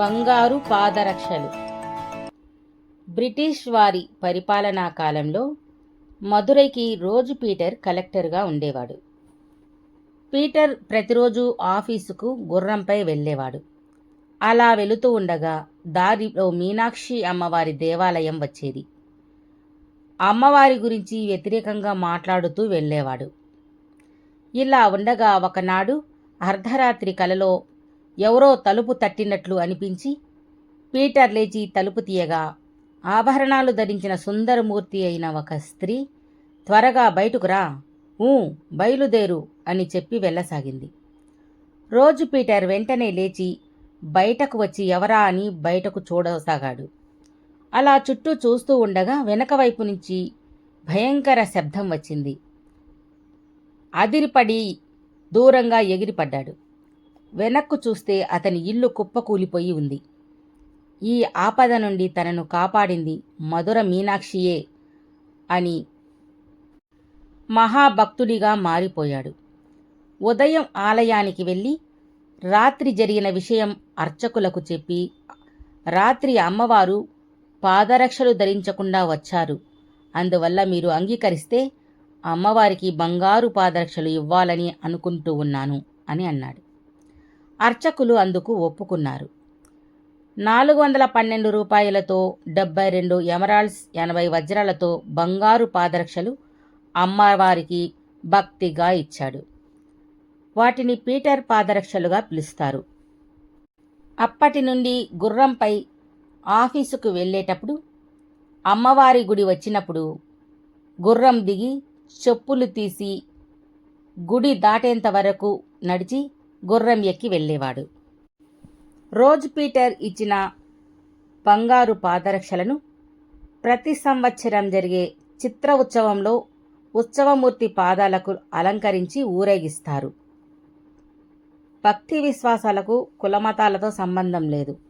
బంగారు పాదరక్షలు. బ్రిటిష్ వారి పరిపాలనా కాలంలో మదురైకి రోజు పీటర్ కలెక్టర్గా ఉండేవాడు. పీటర్ ప్రతిరోజు ఆఫీసుకు గుర్రంపై వెళ్ళేవాడు. అలా వెళుతూ ఉండగా దారిలో మీనాక్షి అమ్మవారి దేవాలయం వచ్చేది. అమ్మవారి గురించి వ్యతిరేకంగా మాట్లాడుతూ వెళ్ళేవాడు. ఇలా ఉండగా ఒకనాడు అర్ధరాత్రి కలలో ఎవరో తలుపు తట్టినట్లు అనిపించి పీటర్ లేచి తలుపు తీయగా ఆభరణాలు ధరించిన సుందరమూర్తి అయిన ఒక స్త్రీ త్వరగా బయటకు రా ఊ బయలుదేరు అని చెప్పి వెళ్ళసాగింది. రోజు పీటర్ వెంటనే లేచి బయటకు వచ్చి ఎవరా అని బయటకు చూడసాగాడు. అలా చుట్టూ చూస్తూ ఉండగా వెనక వైపు నుంచి భయంకర శబ్దం వచ్చింది. అదిరిపడి దూరంగా ఎగిరిపడ్డాడు. వెనక్కు చూస్తే అతని ఇల్లు కుప్పకూలిపోయి ఉంది. ఈ ఆపద నుండి తనను కాపాడింది మధుర మీనాక్షియే అని మహాభక్తుడిగా మారిపోయాడు. ఉదయం ఆలయానికి వెళ్ళి రాత్రి జరిగిన విషయం అర్చకులకు చెప్పి రాత్రి అమ్మవారు పాదరక్షలు ధరించకుండా వచ్చారు. అందువల్ల మీరు అంగీకరిస్తే అమ్మవారికి బంగారు పాదరక్షలు ఇవ్వాలని అనుకుంటూ ఉన్నాను అని అన్నాడు. అర్చకులు అందుకు ఒప్పుకున్నారు. నాలుగు వందల పన్నెండు రూపాయలతో డెబ్బై రెండు ఎమరాల్డ్స్ ఎనభై వజ్రాలతో బంగారు పాదరక్షలు అమ్మవారికి భక్తిగా ఇచ్చాడు. వాటిని పీటర్ పాదరక్షలుగా పిలుస్తారు. అప్పటి నుండి గుర్రంపై ఆఫీసుకు వెళ్ళేటప్పుడు అమ్మవారి గుడి వచ్చినప్పుడు గుర్రం దిగి చెప్పులు తీసి గుడి దాటేంత వరకు నడిచి గుర్రం ఎక్కి వెళ్ళేవాడు. రోజ్ పీటర్ ఇచ్చిన బంగారు పాదరక్షలను ప్రతి సంవత్సరం జరిగే చిత్ర ఉత్సవంలో ఉత్సవమూర్తి పాదాలకు అలంకరించి ఊరేగిస్తారు. భక్తి విశ్వాసాలకు కులమతాలతో సంబంధం లేదు.